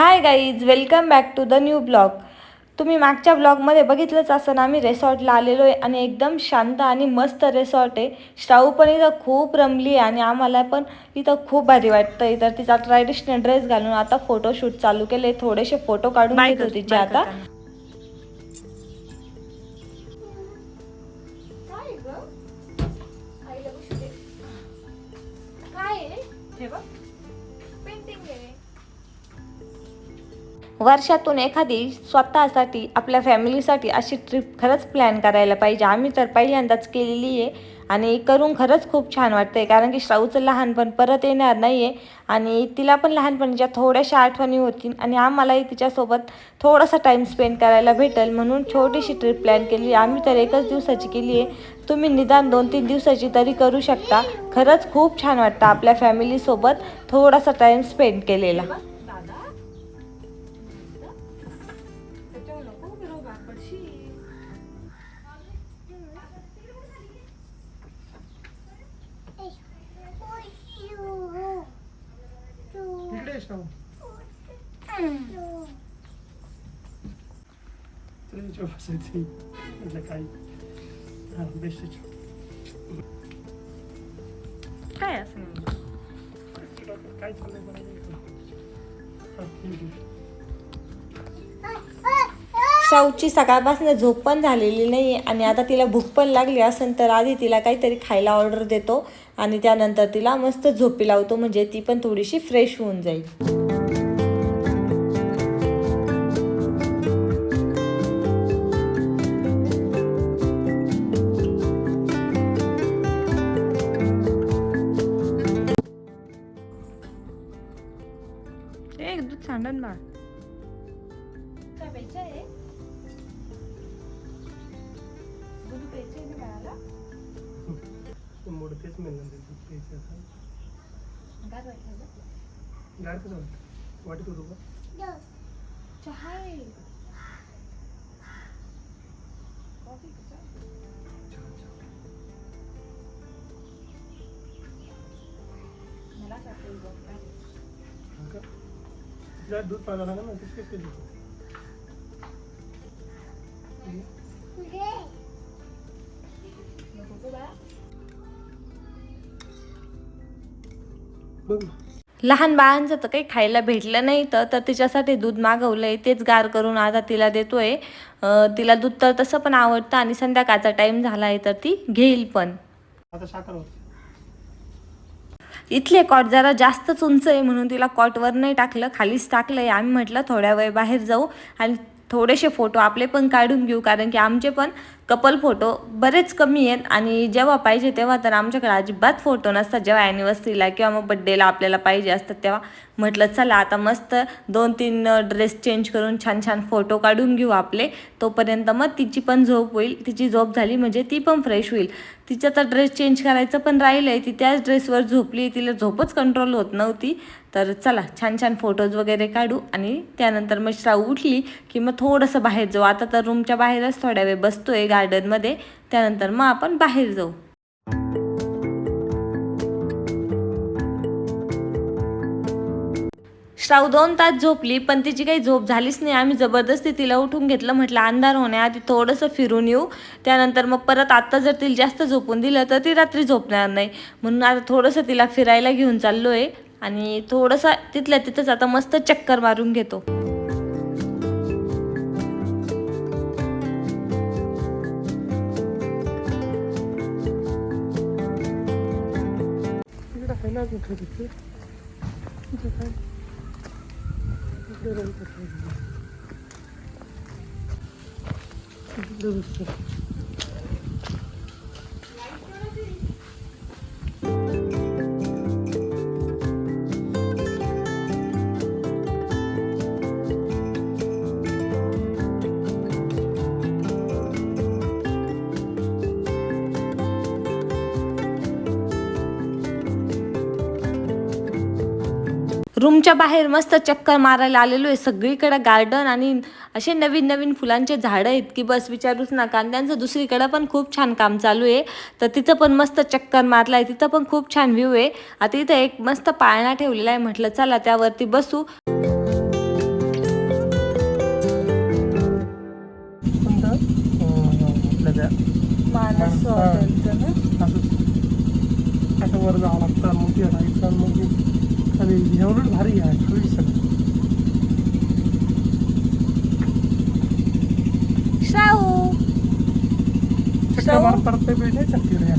Hi guys welcome back to the new blog तुम्ही मागच्या ब्लॉगमध्ये बघितलंच असं आम्ही रेसॉर्टला आलेलो आहे आणि एकदम शांत आणि मस्त रेसॉर्ट आहे. श्राऊ पण इथं खूप रमली आहे आणि आम्हाला पण इथं खूप भारी वाटतं. इथं तिचा ट्रॅडिशनल ड्रेस घालून आता फोटोशूट चालू केले थोडेसे फोटो काढून घेतो तिचे आता. वर्षातून एखादी स्वतःसाठी आपल्या फॅमिलीसाठी अशी ट्रिप खरंच प्लॅन करायला पाहिजे. आम्ही तर पहिल्यांदाच केलेली आहे आणि करून खरंच खूप छान वाटतंय. कारण की श्राऊचं लहानपण परत येणार नाही आहे आणि तिला पण लहानपणीच्या थोड्याशा आठवणी होतील आणि आम्हालाही तिच्यासोबत थोडासा टाईम स्पेंड करायला भेटेल. म्हणून छोटीशी ट्रिप प्लॅन केली आम्ही तर एकच दिवसाची केली आहे. तुम्ही निदान दोन तीन दिवसाची तरी करू शकता. खरंच खूप छान वाटतं आपल्या फॅमिलीसोबत थोडासा टाईम स्पेंड केलेला. इकडे शाहू तुला याच्यावर बसायचं म्हटलं काही हां बेस्ट काय असं काय शाऊची सकाळपासून झोप पण झालेली नाही आणि आता तिला भूक पण लागली असेल तर आधी तिला काहीतरी खायला ऑर्डर देतो आणि त्यानंतर तिला मस्त झोपी लावतो म्हणजे ती पण थोडीशी फ्रेश होऊन जाईल. एक दूध सांडन बा काय आहे कॉफी का चहा? छान छान मला असं वाटलं बघ काय हां का तिला दूध पाहायला लागेल ना तेच कसं दूध बघ. लहान बाळांचं तर काही खायला भेटलं नाही तर तर तिच्यासाठी दूध मागवलंय तेच गार करून आता तिला देतोय. तिला दूध तर तसं पण आवडतं आणि संध्याकाळचा टाइम झाला आहे तर ती घेईल पण. आता साखर होत. इथले कॉट जरा जास्तच उंच आहे म्हणून तिला कॉटवर नाही टाकलं खालीच टाकलंय. आम्ही म्हटलं थोड्या वेळ बाहेर जाऊ आणि थोडेसे फोटो आपले पण काढून घेऊ कारण की आमचे पण कपल फोटो बरेच कमी आहेत आणि जेव्हा पाहिजे तेव्हा तर आमच्याकडे अजिबात फोटो नसतात. जेव्हा ॲनिव्हर्सरीला किंवा मग बड्डेला आपल्याला पाहिजे असतात तेव्हा म्हटलं चला आता मस्त दोन तीन ड्रेस चेंज करून छान छान फोटो काढून घेऊ आपले. तोपर्यंत मग तिची पण झोप होईल. तिची झोप झाली म्हणजे ती पण फ्रेश होईल. तिचं तर ड्रेस चेंज करायचं पण राहिलं आहे ती त्याच ड्रेसवर झोपली. तिला झोपच कंट्रोल होत नव्हती. तर चला छान छान फोटोज वगैरे काढू आणि त्यानंतर मग श्राव उठली की मग थोडंसं बाहेर जाऊ. आता तर रूमच्या बाहेरच थोड्या वेळ बसतोय गार्डनमध्ये त्यानंतर मग आपण बाहेर जाऊ. श्राव दोन तास झोपली पण तिची काही झोप झालीच नाही. आम्ही जबरदस्ती तिला उठून घेतलं म्हटलं अंधार होण्याआधी थोडंसं फिरून येऊ. त्यानंतर मग परत आत्ता जर तिला जास्त झोपून दिलं तर ती रात्री झोपणार नाही. म्हणून आता थोडंसं तिला फिरायला घेऊन चाललो आहे आणि थोडंसं तिथल्या तिथंच आता मस्त चक्कर मारून घेतो. इकडं आहे ना अजून खाली ते. इकडं काय रूमच्या बाहेर मस्त चक्कर मारायला आलेलो आहे. सगळीकडे गार्डन आणि असे नवीन नवीन फुलांचे झाडं आहेत की बस विचारूच ना कांद्यांचं दुसरीकडं पण खूप छान काम चालू आहे. तर तिथं पण मस्त चक्कर मारला आहे तिथं पण खूप छान व्ह्यू आहे. आता इथं एक मस्त पाळणा ठेवलेला आहे. म्हटलं चला त्यावरती बसू. मानस असं वर जावं लागतं. मग आणि हे उलट भारी आहे खाली सगळं शाहू चक्कर पडते भेटायचं तिकडे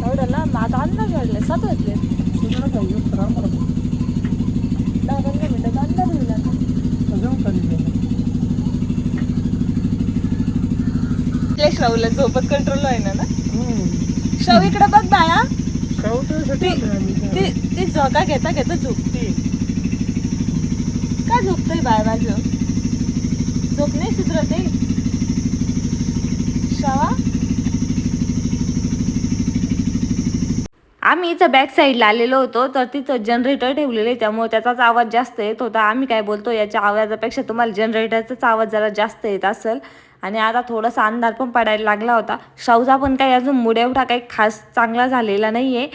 एवढं माझा अंदाज वाढलाय सात वाजले तुझ्याला काय येऊ तर आम्हाला बघ. दहा पंधरा मिनिटाचा अंदाज होईल आता आपल्या श्रावला झोपत कंट्रोल आहे ना ना हम्म. श्राव इकडे बघ ते शाहूच्यासाठी ती ती झोका घेता घेता झोपते. का झोपतय बाय बाय झोप नाही सुधरते शवा? आम्ही इथं बॅक साईडला आलेलो होतो तर तिथं जनरेटर ठेवलेले त्यामुळे त्याचाच आवाज जास्त येत होता. आम्ही काय बोलतो याच्या आवाजापेक्षा तुम्हाला जनरेटरचाच आवाज जरा जास्त येत असेल. आणि आता थोडासा अंधार पण पडायला लागला होता. शाहूचा पण काही अजून मुडे एवढा काही खास चांगला झालेला नाही आहे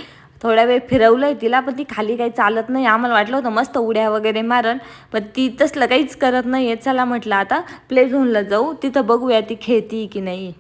थोड्या वेळ फिरवलं आहे तिला पण ती खाली काही चालत नाही. आम्हाला वाटलं होतं मस्त उड्या वगैरे मारण पण ती तसलं काहीच करत नाही आहे चला म्हटलं आता प्ले झोनला जाऊ. तिथं बघूया ती खेळती की नाही.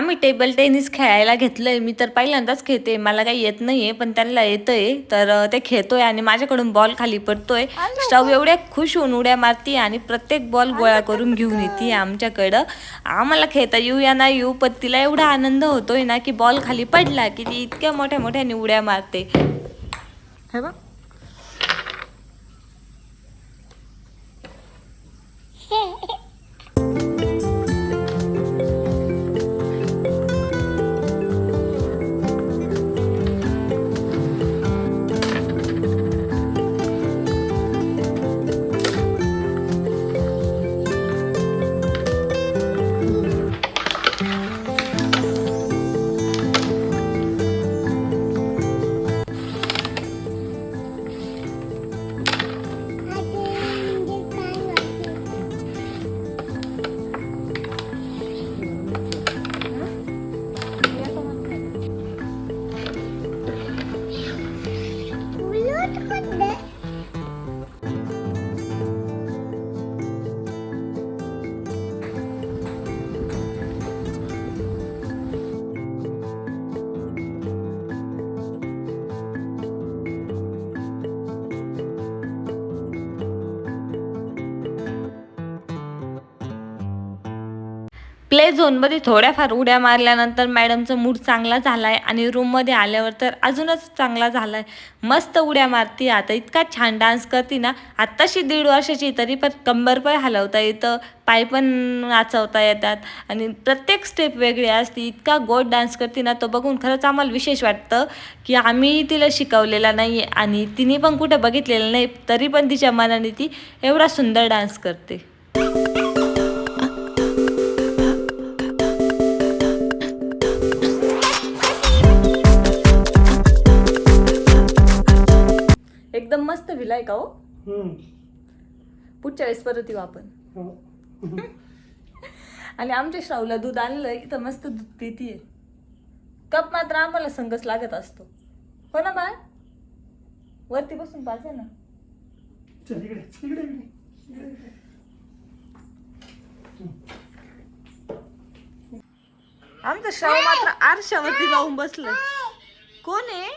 आम्ही टेबल टेनिस खेळायला घेतलंय. मी तर पहिल्यांदाच खेळते. मला काही येत नाहीये पण त्यांना येतंय. तर अं, ते खेळतोय आणि माझ्याकडून बॉल खाली पडतोय. स्टव एवढ्या खुश होऊन उड्या मारती आणि प्रत्येक बॉल गोळा करून घेऊन येते आमच्याकडं. आम्हाला खेळता येऊ या नाही येऊ पण तिला एवढा आनंद होतोय ना की बॉल खाली पडला की ती इतक्या मोठ्या मोठ्याने उड्या मारते. हे बघ. प्ले झोनमध्ये थोड्याफार उड्या मारल्यानंतर मॅडमचा मूड चांगला झाला आहे आणि रूममध्ये आल्यावर तर अजूनच चांगला झाला आहे मस्त उड्या मारती आता इतका छान डान्स करते ना आत्ताशी दीड वर्षाची तरी पण कंबर पण हलवता येतं पाय पण नाचवता येतात आणि प्रत्येक स्टेप वेगळी असते. इतका गोड डान्स करते ना तो बघून खरंच आम्हाला विशेष वाटतं की आम्ही तिला शिकवलेला नाही आहे आणि तिने पण कुठं बघितलेलं नाही तरी पण तिच्या मनाने ती एवढा सुंदर डान्स करते. विलाय का हो. पुढच्या वेळेस परत येऊ आपण. हो. आणि आमच्या श्रावला दूध आणलंय इथं मस्त दूध पितीये कप मात्र आम्हाला संगच लागत असतो. हो ना बाळ? वरती बसून पाहिजे ना. आमचं श्राव मात्र आरशावरती जाऊन बसलंय. कोण आहे?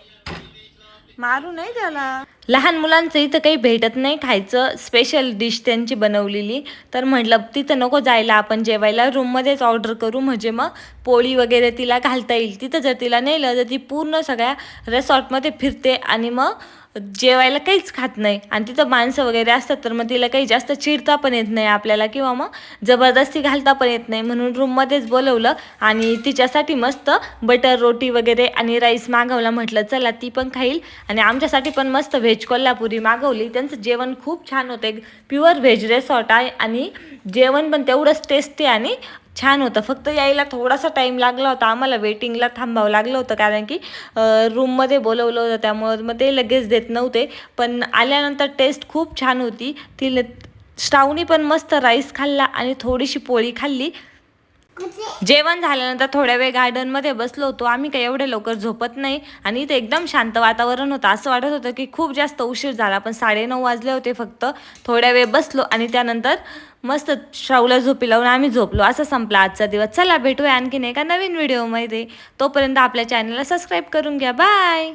मारू नाही त्याला. लहान मुलांचं इथं काही भेटत नाही खायचं स्पेशल डिश त्यांची बनवलेली. तर म्हटलं तिथं नको जायला आपण जेवायला रूममध्येच ऑर्डर करू म्हणजे मग पोळी वगैरे तिला घालता येईल. तिथं जर तिला नेलं तर ती पूर्ण सगळ्या रेसॉर्टमध्ये फिरते आणि मग जेवायला काहीच खात नाही. आणि तिथं माणसं वगैरे असतात तर मग तिला काही जास्त चिडता पण येत नाही आपल्याला किंवा मग जबरदस्ती घालता पण येत नाही. म्हणून रूममध्येच बोलवलं आणि तिच्यासाठी मस्त बटर रोटी वगैरे आणि राईस मागवला. म्हटलं चला ती पण खाईल. आणि आमच्यासाठी पण मस्त व्हेज व्हेज कोल्हापुरी मागवली. त्यांचं जेवण खूप छान होतं. एक प्युअर व्हेज रेसॉर्ट आहे आणि जेवण पण तेवढंच टेस्टी आणि छान होतं. फक्त यायला थोडासा टाईम लागला होता. आम्हाला वेटिंगला थांबावं लागलं होतं. कारण की रूममध्ये बोलवलं होतं. त्यामुळं मग ते लगेच देत नव्हते. पण आल्यानंतर टेस्ट खूप छान होती. ती श्रावणी पण मस्त राईस खाल्ला आणि थोडीशी पोळी खाल्ली. जेवण झाल्यानंतर थोड्या वेळ गार्डनमध्ये बसलो होतो. आम्ही काही एवढे लवकर झोपत नाही. आणि इथे एकदम शांत वातावरण होतं. असं वाटत होतं की खूप जास्त उशीर झाला. पण साडेनऊ वाजले होते फक्त. थोड्या वेळ बसलो आणि त्यानंतर मस्त श्रावला झोपी लावून आम्ही झोपलो. असं संपला आजचा दिवस. चला भेटूया आणखीन एका नवीन व्हिडिओमध्ये तोपर्यंत आपल्या चॅनलला सबस्क्राईब करून घ्या. बाय